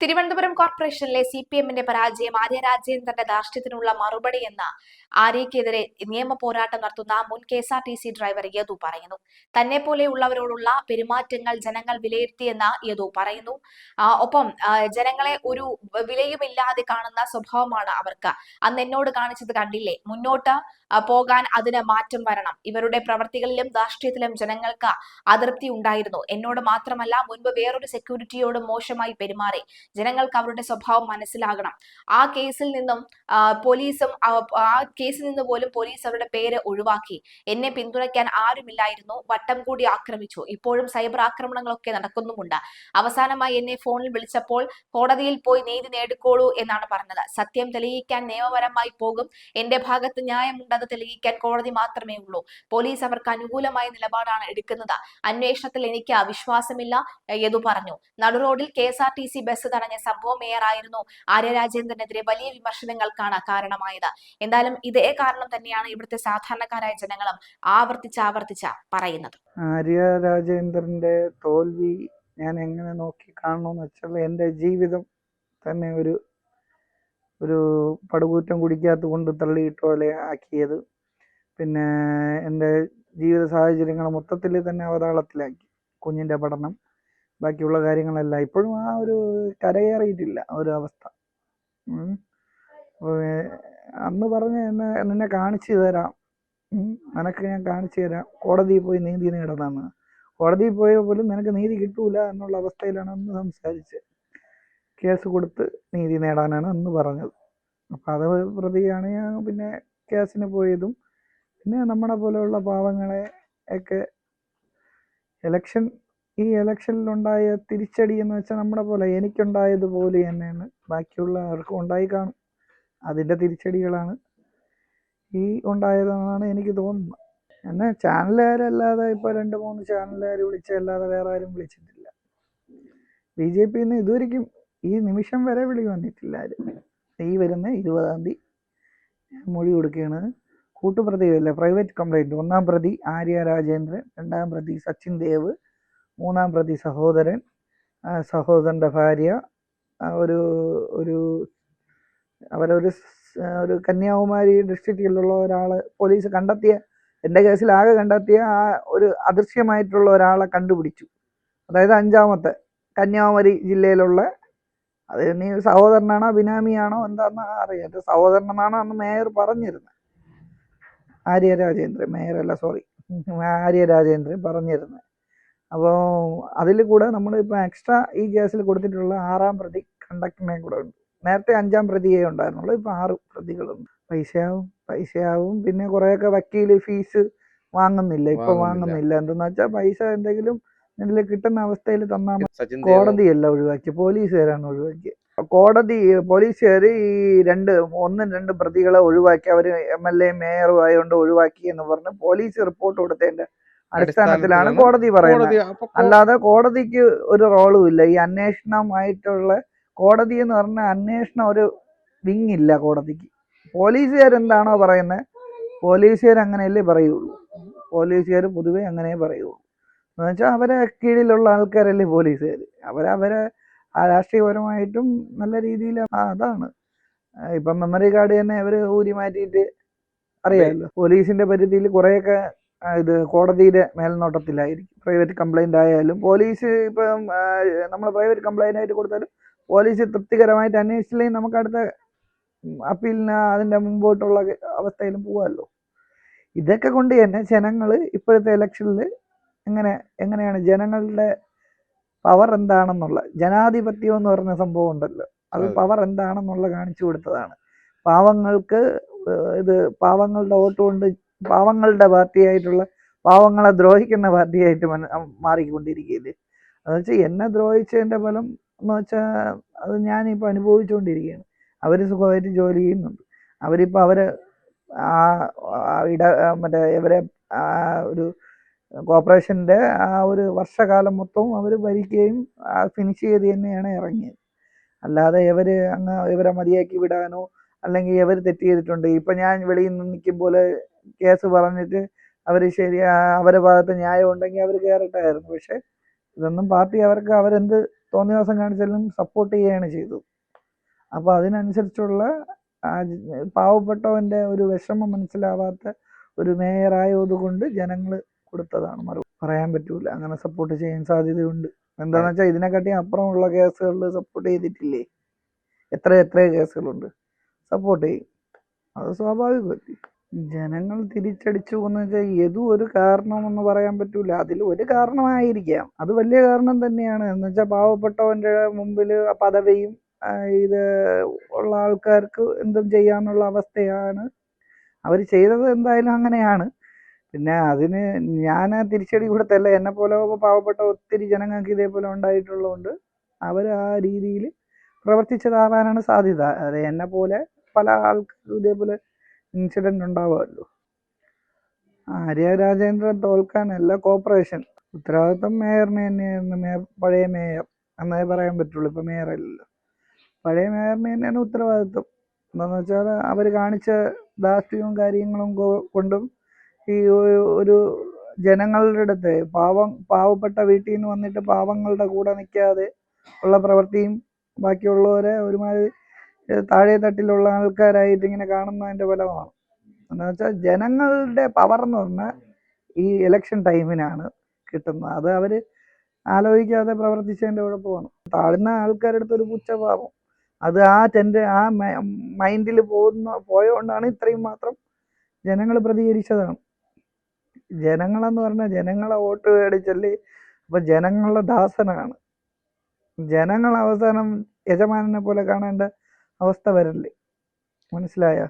തിരുവനന്തപുരം കോർപ്പറേഷനിലെ C P എമ്മിന്റെ പരാജയം ആര്യ രാജേന്ദ്രന്റെ ധാർഷ്ട്യത്തിനുള്ള എന്ന ആര്യക്കെതിരെ നിയമ പോരാട്ടം നടത്തുന്ന മുൻ K S R T C driver Yadu പറയുന്നു. തന്നെ പോലെയുള്ളവരോടുള്ള പെരുമാറ്റങ്ങൾ ജനങ്ങൾ വിലയിരുത്തിയെന്ന് യദു പറയുന്നു. ഒപ്പം ജനങ്ങളെ ഒരു വിലയുമില്ലാതെ കാണുന്ന സ്വഭാവമാണ് അവർക്ക്. അന്ന് എന്നോട് കാണിച്ചത് കണ്ടില്ലേ? മുന്നോട്ട് പോകാൻ അതിന് മാറ്റം വരണം. ഇവരുടെ പ്രവർത്തികളിലും ധാർഷ്ട്യത്തിലും ജനങ്ങൾക്ക് അതൃപ്തി ഉണ്ടായിരുന്നു. എന്നോട് മാത്രമല്ല മുൻപ് വേറൊരു സെക്യൂരിറ്റിയോട് മോശമായി പെരുമാറി. ജനങ്ങൾക്ക് അവരുടെ സ്വഭാവം മനസ്സിലാകണം. ആ കേസിൽ നിന്നും പോലീസും ആ കേസിൽ നിന്ന് പോലും പോലീസ് അവരുടെ പേര് ഒഴിവാക്കി. എന്നെ പിന്തുണയ്ക്കാൻ ആരുമില്ലായിരുന്നു. വട്ടം കൂടി ആക്രമിച്ചു. ഇപ്പോഴും സൈബർ ആക്രമണങ്ങളൊക്കെ നടക്കുന്നുമുണ്ട്. അവസാനമായി എന്നെ ഫോണിൽ വിളിച്ചപ്പോൾ കോടതിയിൽ പോയി നീതി നേടിക്കോളൂ എന്നാണ് പറഞ്ഞത്. സത്യം തെളിയിക്കാൻ നിയമപരമായി പോകും. എന്റെ ഭാഗത്ത് ന്യായമുണ്ടെന്ന് തെളിയിക്കാൻ കോടതി മാത്രമേ ഉള്ളൂ. പോലീസ് അവർക്ക് അനുകൂലമായ നിലപാടാണ് എടുക്കുന്നത്. അന്വേഷണത്തിൽ എനിക്ക് വിശ്വാസമില്ല യദു പറഞ്ഞു. നടുറോഡിൽ K S R T C bus തടഞ്ഞ സംഭവം മേയറായിരുന്നു ആര്യ രാജേന്ദ്രനെതിരെ വലിയ വിമർശനങ്ങൾക്കാണ് കാരണമായത്. എന്തായാലും ഇതേ കാരണം തന്നെയാണ് ഇവിടുത്തെ സാധാരണക്കാരായ ജനങ്ങളും ആവർത്തിച്ച് ആവർത്തിച്ച പറയുന്നത്. ആര്യ രാജേന്ദ്രന്റെ തോൽവി ഞാൻ എങ്ങനെ നോക്കി കാണണമെന്ന് വെച്ചാൽ എന്റെ ജീവിതം തന്നെ ഒരു ഒരു പടുകൂറ്റം കുടിക്കാത്ത കൊണ്ട് തള്ളിയിട്ട് പോലെ ആക്കിയത്. പിന്നെ എന്റെ ജീവിത സാഹചര്യങ്ങൾ മൊത്തത്തിൽ തന്നെ അവതാളത്തിലാക്കി കുഞ്ഞിന്റെ പഠനം. ബാക്കിയുള്ള കാര്യങ്ങളെല്ലാം ഇപ്പോഴും ആ ഒരു കരകയറിയിട്ടില്ല ഒരു അവസ്ഥ. അപ്പോൾ, അന്ന് പറഞ്ഞ എന്നെ നിന്നെ കാണിച്ചു തരാം. നിനക്ക് ഞാൻ കാണിച്ചു തരാം. കോടതിയിൽ പോയി നീതി നേടണമെന്ന്. കോടതിയിൽ പോയ പോലും നിനക്ക് നീതി കിട്ടൂല എന്നുള്ള അവസ്ഥയിലാണ് അന്ന് സംസാരിച്ചത് കേസ് കൊടുത്ത് നീതി നേടാനാണ് അന്ന് പറഞ്ഞത്. അപ്പം അത് പ്രതിയാണ് ഞാൻ പിന്നെ കേസിന് പോയതും പിന്നെ നമ്മളെ പോലെയുള്ള പാവങ്ങളെ ഒക്കെ എലക്ഷൻ ഈ ഇലക്ഷനിലുണ്ടായ തിരിച്ചടി എന്ന് വെച്ചാൽ നമ്മുടെ പോലെ എനിക്കുണ്ടായതുപോലെ തന്നെയാണ്. ബാക്കിയുള്ളവർക്കും ഉണ്ടായി കാണും. അതിന്റെ തിരിച്ചടികളാണ് ഈ ഉണ്ടായതെന്നാണ് എനിക്ക് തോന്നുന്നത്. എന്നെ ചാനലുകാരല്ലാതെ ഇപ്പോൾ രണ്ട് മൂന്ന് ചാനലുകാർ വിളിച്ചല്ലാതെ വേറെ ആരും വിളിച്ചിട്ടില്ല. ബി ജെ പി നിന്ന് ഇതുവരെയ്ക്കും ഈ നിമിഷം വരെ വിളി വന്നിട്ടില്ല ആരും. ഈ വരുന്ന ഇരുപതാം തീയതി മൊഴി കൊടുക്കുകയാണ്. കൂട്ടുപ്രതിയല്ല പ്രൈവറ്റ് കംപ്ലൈന്റ്. ഒന്നാം പ്രതി ആര്യ രാജേന്ദ്രൻ രണ്ടാം പ്രതി സച്ചിൻ ദേവ് മൂന്നാം പ്രതി സഹോദരൻ സഹോദരന്റെ ഭാര്യ ഒരു ഒരു അവരൊരു ഒരു കന്യാകുമാരി ഡിസ്ട്രിക്റ്റിലുള്ള ഒരാൾ പോലീസ് കണ്ടെത്തിയ എന്റെ കേസിൽ ആകെ കണ്ടെത്തിയ ആ ഒരു അദൃശ്യമായിട്ടുള്ള ഒരാളെ കണ്ടുപിടിച്ചു. അതായത് അഞ്ചാമത്തെ കന്യാകുമാരി ജില്ലയിലുള്ള അത് നീ സഹോദരനാണോ ബിനാമിയാണോ എന്താണെന്ന് അറിയാം. സഹോദരനെന്നാണ് അന്ന് മേയർ പറഞ്ഞിരുന്നത് ആര്യ രാജേന്ദ്രൻ മേയറല്ല സോറി ആര്യ രാജേന്ദ്രൻ പറഞ്ഞിരുന്നത് അപ്പോൾ അതിൽ കൂടെ നമ്മൾ ഇപ്പോൾ എക്സ്ട്രാ ഈ കേസിൽ കൊടുത്തിട്ടുള്ള ആറാം പ്രതി കണ്ടക്ടറിനെ കൂടെ ഉണ്ട്. നേരത്തെ അഞ്ചാം പ്രതിയേ ഉണ്ടായിരുന്നുള്ളൂ ഇപ്പോൾ ആറ് പ്രതികളുണ്ട്. പൈസയാവും പൈസയാവും. പിന്നെ കുറേയൊക്കെ വക്കീൽ ഫീസ് വാങ്ങുന്നില്ല ഇപ്പൊ വാങ്ങുന്നില്ല. എന്തെന്ന് വെച്ചാൽ പൈസ എന്തെങ്കിലും ഇതിൽ കിട്ടുന്ന അവസ്ഥയിൽ തന്നാൽ കോടതിയല്ല ഒഴിവാക്കി പോലീസുകാരാണ് ഒഴിവാക്കിയത് കോടതി പോലീസുകാർ ഈ രണ്ട് ഒന്നും രണ്ട് പ്രതികളെ ഒഴിവാക്കി അവർ എം എൽ എ മേയറും ആയതുകൊണ്ട് ഒഴിവാക്കി എന്ന് പറഞ്ഞ് പോലീസ് റിപ്പോർട്ട് കൊടുത്തതിന്റെ അടിസ്ഥാനത്തിലാണ് കോടതി പറയുന്നത്. അല്ലാതെ കോടതിക്ക് ഒരു റോളും ഇല്ല. ഈ അന്വേഷണമായിട്ടുള്ള കോടതി എന്ന് പറഞ്ഞ അന്വേഷണം ഒരു വിങ് ഇല്ല കോടതിക്ക്. പോലീസുകാരെന്താണോ പറയുന്നത് പോലീസുകാർ അങ്ങനെയല്ലേ പറയുള്ളൂ. പോലീസുകാർ പൊതുവെ അങ്ങനെ പറയുള്ളൂ. എന്ന് വെച്ചാൽ അവരെ കീഴിലുള്ള ആൾക്കാരല്ലേ പോലീസുകാർ അവരവരെ രാഷ്ട്രീയപരമായിട്ടും നല്ല രീതിയിൽ അതാണ്. ഇപ്പം മെമ്മറി കാർഡ് തന്നെ അവർ ഊരി മാറ്റിയിട്ട് അറിയാമല്ലോ. പോലീസിന്റെ പരിധിയിൽ കുറേയൊക്കെ ഇത് കോടതിയുടെ മേൽനോട്ടത്തിലായിരിക്കും. പ്രൈവറ്റ് കംപ്ലൈന്റ് ആയാലും പോലീസ് ഇപ്പം നമ്മൾ പ്രൈവറ്റ് കംപ്ലൈന്റ് ആയിട്ട് കൊടുത്താലും പോലീസ് തൃപ്തികരമായിട്ട് അന്വേഷിച്ചില്ലെങ്കിൽ നമുക്ക് അടുത്ത അപ്പീലിന് അതിന്റെ മുമ്പോട്ടുള്ള അവസ്ഥയിലും പോകാമല്ലോ. ഇതൊക്കെ കൊണ്ട് തന്നെ ജനങ്ങൾ ഇപ്പോഴത്തെ ഇലക്ഷനിൽ എങ്ങനെ എങ്ങനെയാണ് ജനങ്ങളുടെ പവർ എന്താണെന്നുള്ള ജനാധിപത്യം എന്ന് പറഞ്ഞ സംഭവം ഉണ്ടല്ലോ. അത് പവർ എന്താണെന്നുള്ള കാണിച്ചു കൊടുത്തതാണ്. പാവങ്ങൾക്ക് ഇത് പാവങ്ങളുടെ വോട്ട് കൊണ്ട് പാവങ്ങളുടെ പാർട്ടിയായിട്ടുള്ള പാവങ്ങളെ ദ്രോഹിക്കുന്ന പാർട്ടിയായിട്ട് മന- മാറിക്കൊണ്ടിരിക്കുകയില്ലേ? എന്ന് വെച്ചാൽ എന്നെ ദ്രോഹിച്ചതിന്റെ ഫലം എന്ന് വെച്ചാൽ അത് ഞാനിപ്പോൾ അനുഭവിച്ചുകൊണ്ടിരിക്കുകയാണ് അവർ സുഖമായിട്ട് ജോലി ചെയ്യുന്നുണ്ട്. അവരിപ്പോൾ അവരെ ആ ഇട മറ്റേ ഇവരെ ഒരു കോർപ്പറേഷന്റെ ആ ഒരു വർഷകാലം മൊത്തവും അവർ ഭരിക്കുകയും ഫിനിഷ് ചെയ്ത് തന്നെയാണ് ഇറങ്ങിയത്. അല്ലാതെ ഇവർ അങ്ങ് ഇവരെ മതിയാക്കി വിടാനോ അല്ലെങ്കിൽ ഇവർ തെറ്റ് ചെയ്തിട്ടുണ്ട്. ഇപ്പം ഞാൻ വെളിയിൽ നിന്ന് നിൽക്കും പോലെ കേസ് പറഞ്ഞിട്ട് അവർ ശരി അവരുടെ ഭാഗത്ത് ന്യായം ഉണ്ടെങ്കിൽ അവർ കയറട്ടായിരുന്നു പക്ഷെ ഇതൊന്നും പാർട്ടി അവർക്ക് അവരെന്ത് തോന്നിയ കാണിച്ചാലും സപ്പോർട്ട് ചെയ്യുകയാണ് ചെയ്തു. അപ്പോൾ അതിനനുസരിച്ചുള്ള പാവപ്പെട്ടവന്റെ ഒരു വിഷമം മനസ്സിലാവാത്ത ഒരു മേയറായതുകൊണ്ട് ജനങ്ങൾ കൊടുത്തതാണ്. മറുപടി പറയാൻ പറ്റൂല. അങ്ങനെ സപ്പോർട്ട് ചെയ്യാൻ സാധ്യതയുണ്ട്. എന്താണെന്ന് വെച്ചാൽ ഇതിനെക്കാട്ടി അപ്പുറമുള്ള കേസുകളിൽ സപ്പോർട്ട് ചെയ്തിട്ടില്ലേ? എത്ര എത്ര കേസുകളുണ്ട്. സപ്പോർട്ട് ചെയ്യും. അത് സ്വാഭാവികമല്ലേ? ജനങ്ങൾ തിരിച്ചടിച്ചു എന്ന് ഏതും ഒരു കാരണമെന്ന് പറയാൻ പറ്റൂല. അതിൽ ഒരു കാരണമായിരിക്കാം. അത് വലിയ കാരണം തന്നെയാണ്. എന്ന് വെച്ചാൽ പാവപ്പെട്ടവന്റെ മുമ്പിൽ പദവിയും ഇത് ഉള്ള ആൾക്കാർക്ക് എന്തും ചെയ്യാന്നുള്ള അവസ്ഥയാണ്. അവർ ചെയ്തത് എന്തായാലും അങ്ങനെയാണ്. പിന്നെ അതിന് ഞാൻ തിരിച്ചടി കൊടുത്തല്ല എന്നെ പോലെ പാവപ്പെട്ട ഒത്തിരി ജനങ്ങൾക്ക് ഇതേപോലെ ഉണ്ടായിട്ടുള്ളതുകൊണ്ട് അവർ ആ രീതിയിൽ പ്രവർത്തിച്ചതാവാനാണ് സാധ്യത. അത് എന്നെ പോലെ പല ആൾക്കാർ ഇതേപോലെ ഇൻസിഡന്റ് ഉണ്ടാവുമല്ലോ. ആര്യ രാജേന്ദ്രൻ തോൽക്കാനല്ല കോപ്പറേഷൻ ഉത്തരവാദിത്വം മേയറിന് തന്നെയായിരുന്നു മേ- പഴയ മേയർ എന്നേ പറയാൻ പറ്റുള്ളൂ. ഇപ്പം മേയറല്ലല്ലോ പഴയ മേയറിന് തന്നെയാണ് ഉത്തരവാദിത്വം. എന്താണെന്ന് വെച്ചാൽ അവർ കാണിച്ച ധാർഷ്ട്യവും കാര്യങ്ങളും കൊണ്ടും ഈ ഒരു- ജനങ്ങളുടെ അടുത്ത് പാവം പാവപ്പെട്ട വീട്ടിൽ നിന്ന് വന്നിട്ട് പാവങ്ങളുടെ കൂടെ നിൽക്കാതെ ഉള്ള പ്രവൃത്തിയും ബാക്കിയുള്ളവരെ ഒരുമാതിരി താഴെ തട്ടിലുള്ള ആൾക്കാരായിട്ട് ഇങ്ങനെ കാണുന്നതിന്റെ ഫലമാണ്. എന്ന് വെച്ചാൽ ജനങ്ങളുടെ പവർ എന്ന് പറഞ്ഞാൽ ഈ ഇലക്ഷൻ ടൈമിനാണ് കിട്ടുന്നത്. അത് അവർ ആലോചിക്കാതെ പ്രവർത്തിച്ചതിന്റെ കുഴപ്പമാണ്. താഴ്ന്ന ആൾക്കാരുടെ അടുത്ത് ഒരു പുച്ഛഭാവം. അത് ആ ടെൻഡ് ആ മൈൻഡിൽ പോകുന്ന പോയതുകൊണ്ടാണ് ഇത്രയും മാത്രം ജനങ്ങൾ പ്രതികരിച്ചതാണ്. ജനങ്ങളെന്ന് പറഞ്ഞാൽ ജനങ്ങളെ വോട്ട് മേടിച്ചല്ലേ അപ്പൊ ജനങ്ങളുടെ ദാസനാണ്. ജനങ്ങൾ അവസാനം യജമാനനെ പോലെ കാണേണ്ട അവസ്ഥ വരല്ലേ മനസ്സിലായോ?